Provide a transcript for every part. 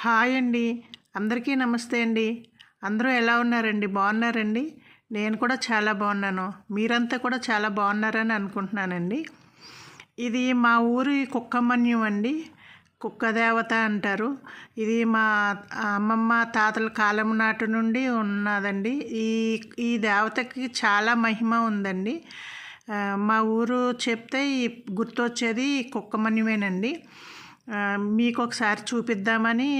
Hi అండి. అందరికీ నమస్తే అండి. అందరూ ఎలా ఉన్నారండి? బాగున్నారండి? నేను కూడా చాలా బాగున్నాను. మీరంతా కూడా చాలా బాగున్నారని అనుకుంటున్నానండి. ఇది మా ఊరి కుక్కమన్యం అండి. కుక్క దేవత అంటారు. ఇది మా అమ్మమ్మ తాతల కాలం నాటి నుండి ఉన్నదండి. ఈ ఈ దేవతకి చాలా మహిమ ఉందండి. మా ఊరు చెప్తే ఈ గుర్తొచ్చేది కుక్కమన్యమేనండి. మీకు ఒకసారి చూపిద్దామని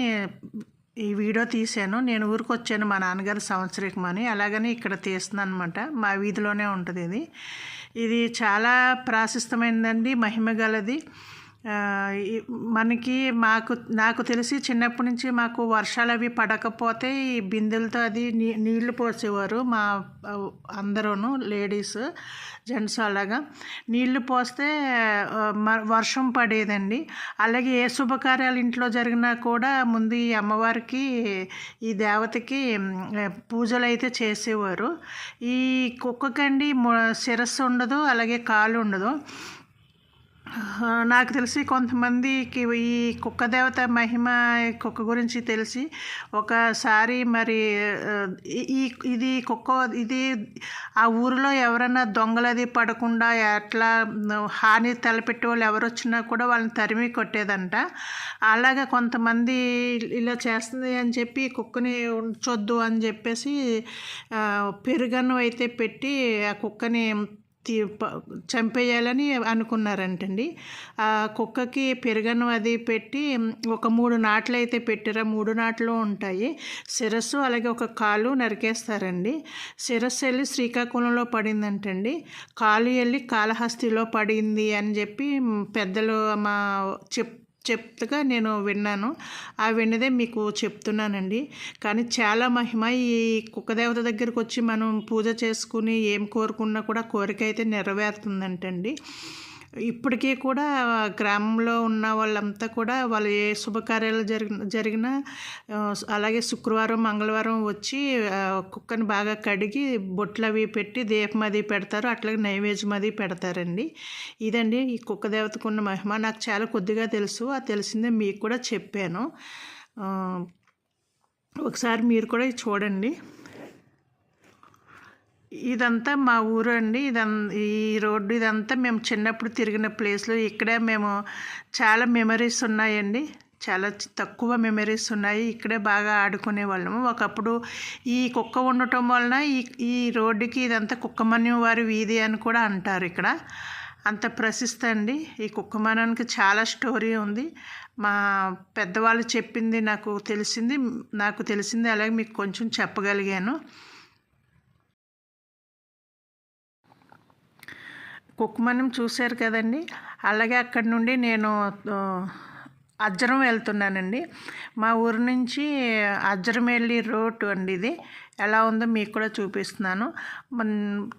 ఈ వీడియో తీశాను. నేను ఊరికి వచ్చాను మా నాన్నగారి సంవత్సరికం అని అలాగని ఇక్కడ తీస్తున్నాను అనమాట మా వీధిలోనే ఉంటుంది ఇది. ఇది చాలా ప్రాశస్తమైనదండి మహిమ గలది. మనకి మాకు నాకు తెలిసి చిన్నప్పటి నుంచి మాకు వర్షాలు అవి పడకపోతే ఈ బిందెలతో అది నీ నీళ్ళు పోసేవారు మా ఆ, అందరూను లేడీస్ జెంట్స్ అలాగా. నీళ్ళు పోస్తే మ- వర్షం పడేదండి. అలాగే ఏ శుభకార్యాలు ఇంట్లో జరిగినా కూడా ముందు ఈ అమ్మవారికి ఈ దేవతకి పూజలు అయితే చేసేవారు. ఈ కుక్కకండి శిరస్సు ఉండదు అలాగే కాలు ఉండదు. నాకు తెలిసి కొంతమందికి ఈ కుక్క దేవత మహిమ కుక్క గురించి తెలిసి ఒకసారి మరి ఈ- ఇది కుక్క ఇది ఆ ఊరిలో ఎవరైనా దొంగలది పడకుండా ఎట్లా హాని తలపెట్టే వాళ్ళు ఎవరు వచ్చినా కూడా వాళ్ళని తరిమి కొట్టేదంట. అలాగే కొంతమంది ఇలా చేస్తుంది అని చెప్పి కుక్కని ఉంచొద్దు అని చెప్పేసి పెరుగను అయితే పెట్టి ఆ కుక్కని చంపేయాలని అనుకున్నారంటండి. ఆ కుక్కకి పెరుగను అది పెట్టి ఒక మూడు నాట్లు అయితే పెట్టారు మూడు నాట్లు ఉంటాయి. శిరస్సు అలాగే ఒక కాలు నరికేస్తారండి. శిరస్సు వెళ్ళి శ్రీకాకుళంలో పడిందంటండి. కాలు వెళ్ళి కాళహస్తిలో పడింది అని చెప్పి పెద్దలు మా చెప్ చెప్తగా నేను విన్నాను. ఆ విన్నదే మీకు చెప్తున్నానండి. కానీ చాలా మహిమ ఈ కుక్కదేవత దగ్గరికి వచ్చి మనం పూజ చేసుకుని ఏం కోరుకున్నా కూడా కోరిక అయితే నెరవేరుతుందంటండి. ఇప్పటికీ కూడా గ్రామంలో ఉన్న వాళ్ళంతా కూడా వాళ్ళు ఏ శుభకార్యాలు జరిగిన జరిగినా అలాగే శుక్రవారం మంగళవారం వచ్చి కుక్కని బాగా కడిగి బొట్లు అవి పెట్టి దీపం అది పెడతారు. అట్లాగే నైవేద్యం అది పెడతారండి. ఇదండి ఈ కుక్క దేవతకు ఉన్న మహిమ. నాకు చాలా కొద్దిగా తెలుసు. ఆ తెలిసిందే మీకు కూడా చెప్పాను. ఒకసారి మీరు కూడా చూడండి. ఇదంతా మా ఊరు అండి ఇదం ఈ రోడ్డు ఇదంతా మేము చిన్నప్పుడు తిరిగిన ప్లేస్లో. ఇక్కడే మేము చాలా మెమరీస్ ఉన్నాయండి. చాలా తక్కువ మెమరీస్ ఉన్నాయి. ఇక్కడే బాగా ఆడుకునే వాళ్ళము. ఒకప్పుడు ఈ కుక్క ఉండటం వలన ఈ ఈ రోడ్డుకి ఇదంతా కుక్కమన్యం వారి వీధి అని కూడా అంటారు ఇక్కడ. అంత ప్రసిద్ధి అండి. ఈ కుక్కమనానికి చాలా స్టోరీ ఉంది. మా పెద్దవాళ్ళు చెప్పింది నాకు తెలిసింది. నాకు తెలిసింది. అలాగే మీకు కొంచెం చెప్పగలిగాను. కుక్కమనం చూశారు కదండి. అలాగే అక్కడి నుండి నేను అజ్జరం వెళ్తున్నానండి. మా ఊరు నుంచి అజ్జరం వెళ్ళి రోడ్ అండి ఇది. ఎలా ఉందో మీకు కూడా చూపిస్తున్నాను.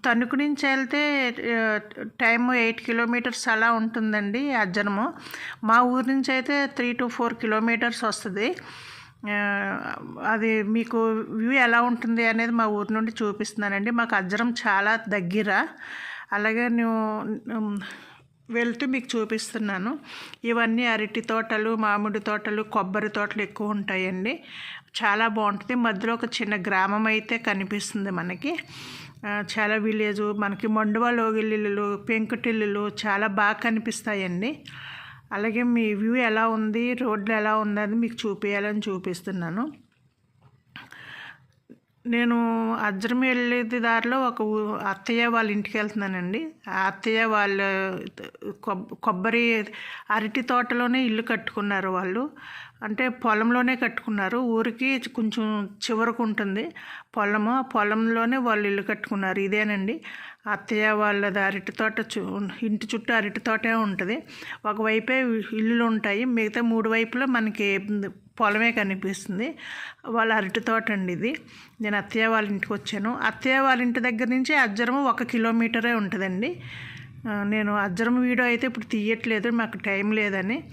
తణుకు నుంచి వెళ్తే టైం ఎయిట్ కిలోమీటర్స్ అలా ఉంటుందండి అజ్జరము. మా ఊరు నుంచి అయితే త్రీ టు ఫోర్ కిలోమీటర్స్ వస్తుంది. అది మీకు వ్యూ ఎలా ఉంటుంది అనేది మా ఊరు నుండి చూపిస్తున్నానండి. మాకు అజ్జరం చాలా దగ్గర. అలాగే నువ్వు వెళ్తూ మీకు చూపిస్తున్నాను. ఇవన్నీ అరటి తోటలు మామిడి తోటలు కొబ్బరి తోటలు ఎక్కువ ఉంటాయండి. చాలా బాగుంటుంది. మధ్యలో ఒక చిన్న గ్రామం అయితే కనిపిస్తుంది మనకి. చాలా విలేజ్ మనకి మండువా లోగిల్లు పెంకుటిల్లులు చాలా బాగా కనిపిస్తాయండి. అలాగే మీ వ్యూ ఎలా ఉంది రోడ్లు ఎలా ఉందని మీకు చూపించాలని చూపిస్తున్నాను. నేను అజ్రం వెళ్ళేది దారిలో ఒక ఊ- అత్తయ్య వాళ్ళ ఇంటికి వెళ్తున్నానండి. ఆ అత్తయ్య వాళ్ళ కొబ్బరి అరటి తోటలోనే ఇల్లు కట్టుకున్నారు వాళ్ళు. అంటే పొలంలోనే కట్టుకున్నారు. ఊరికి కొంచెం చివరకు ఉంటుంది. పొలము ఆ పొలంలోనే వాళ్ళు ఇల్లు కట్టుకున్నారు. ఇదేనండి. అత్తయ్య వాళ్ళది అరటి తోట చూ ఇంటి చుట్టూ అరటి తోటే ఉంటుంది. ఒకవైపే ఇల్లులు ఉంటాయి మిగతా మూడు వైపులో మనకి పొలమే కనిపిస్తుంది. వాళ్ళ అరటి తోట అండి ఇది. నేను అత్తయ్య వాళ్ళ ఇంటికి వచ్చాను. అత్తయ్య వాళ్ళ ఇంటి దగ్గర నుంచి అజ్జరము ఒక కిలోమీటరే ఉంటుందండి. నేను అజ్జరం వీడియో అయితే ఇప్పుడు తీయట్లేదు. మాకు టైం లేదని.